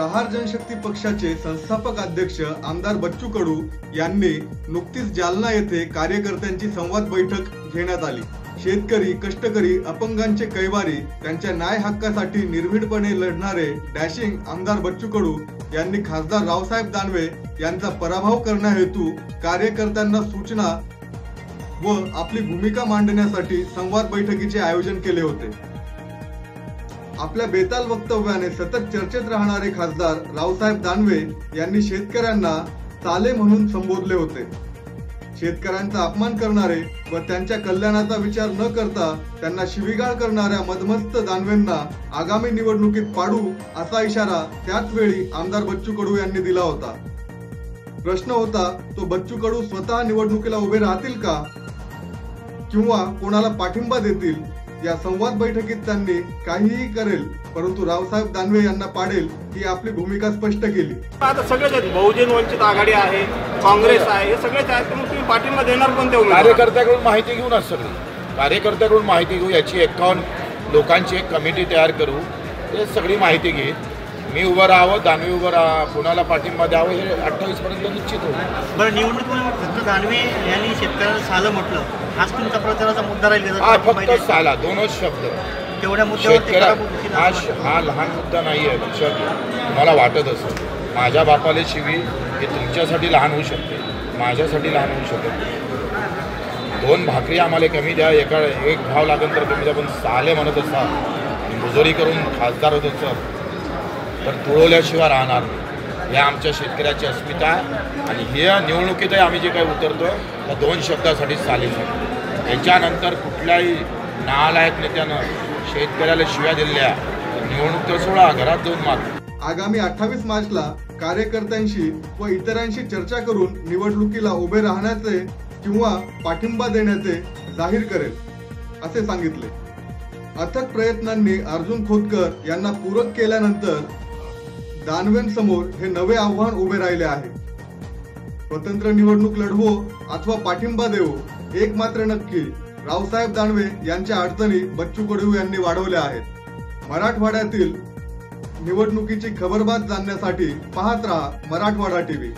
लोकशक्ती पक्षाचे संस्थापक अध्यक्ष आमदार बच्चू कडू यांनी नुकतीच जालना येथे कार्यकर्त्यांची संवाद बैठक घेण्यात आली. शेतकरी कष्टकरी अपंगांचे कैवारी त्यांच्या न्याय हक्कासाठी निर्भीडपणे लढणारे डॅशिंग आमदार बच्चू कडू यांनी खासदार रावसाहेब दानवे यांचा पराभव करण्याहेतू कार्यकर्त्यांना सूचना व आपली भूमिका मांडण्यासाठी संवाद बैठकीचे आयोजन केले होते. आपल्या बेताल वक्तव्याने सतत चर्चेत राहणारे खासदार रावसाहेब दानवे यांनी शेतकऱ्यांना चाले म्हणून संबोधले होते. शेतकऱ्यांचा अपमान करणारे व त्यांच्या कल्याणाचा विचार न करता त्यांना शिवीगाळ करणाऱ्या मदमस्त दानवेंना आगामी निवडणुकीत पाडू असा इशारा त्याच वेळी आमदार बच्चू कडू यांनी दिला होता. प्रश्न होता तो बच्चू कडू स्वतः निवडणुकीला उभे राहतील का? किंवा कोणाला पाठिंबा देतील? या संवाद बैठकीत त्यांनी काहीही करेल परंतु रावसाहेब दानवे यांना पाडेल ही आपली भूमिका स्पष्ट केली. आता सगळेच आहेत. बहुजन वंचित आघाडी आहे काँग्रेस आहे हे सगळेच आहेत. तर मग तुम्ही पाठिंबा देणार उमेदवाराला? कार्यकर्त्याकडून माहिती घेऊनच सगळी. कार्यकर्त्याकडून माहिती घेऊ याची एकावन्न लोकांची एक कमिटी तयार करू ते सगळी माहिती घेईल. मी उभं राहावं दानवी उभं राहा कुणाला पाठिंबा द्यावं हे अठ्ठावीस पर्यंत निश्चित होईल. बरं फक्त दानवे यांनी शेतकऱ्याला सालं म्हटलं. हाच तुमचा प्रचाराचा मुद्दा राहील? हा फक्त साला दोनच शब्द. तेवढ्या मुद्द्यावर हा असं. हा लहान मुद्दा नाही आहे लक्षात तुम्हाला वाटत असेल माझ्या बापाले शिवी हे तुमच्यासाठी लहान होऊ शकते माझ्यासाठी लहान होऊ शकत. दोन भाकरी आम्हाला कमी द्या एका एक भाव लागेल तर कमी द्या पण साले म्हणत असाल. मुजोरी करून खासदार होत असाल. तर तुळवल्याशिवाय राहणार नाही. हे आमच्या शेतकऱ्याची अस्मिता आहे. आणि हे निवडणुकीतही आम्ही जे काही उतरतो त्या दोन शब्दासाठी चालेल याच्यानंतर कुठल्याही नालायक नेत्यानं शेतकऱ्याला शिव्या दिल्या निवडणूक तर सोडा घरात जाऊन मात आगामी अठ्ठावीस मार्चला कार्यकर्त्यांशी व इतरांशी चर्चा करून निवडणुकीला उभे राहण्याचे किंवा पाठिंबा देण्याचे जाहीर करेल असे सांगितले. अथक प्रयत्नांनी अर्जुन खोतकर यांना पूरक केल्यानंतर दानवेंसमोर हे नवे आव्हान उभे राहिले आहे. स्वतंत्र निवडणूक लढवो अथवा पाठिंबा देवो एक मात्र नक्की रावसाहेब दानवे यांच्या अडचणी बच्चू कडू यांनी वाढवल्या आहेत. मराठवाड्यातील निवडणुकीची खबरबात जाणण्यासाठी पाहत राहा Marathwada TV.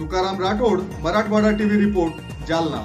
Tukaram Rathod Marathwada TV report Jalna.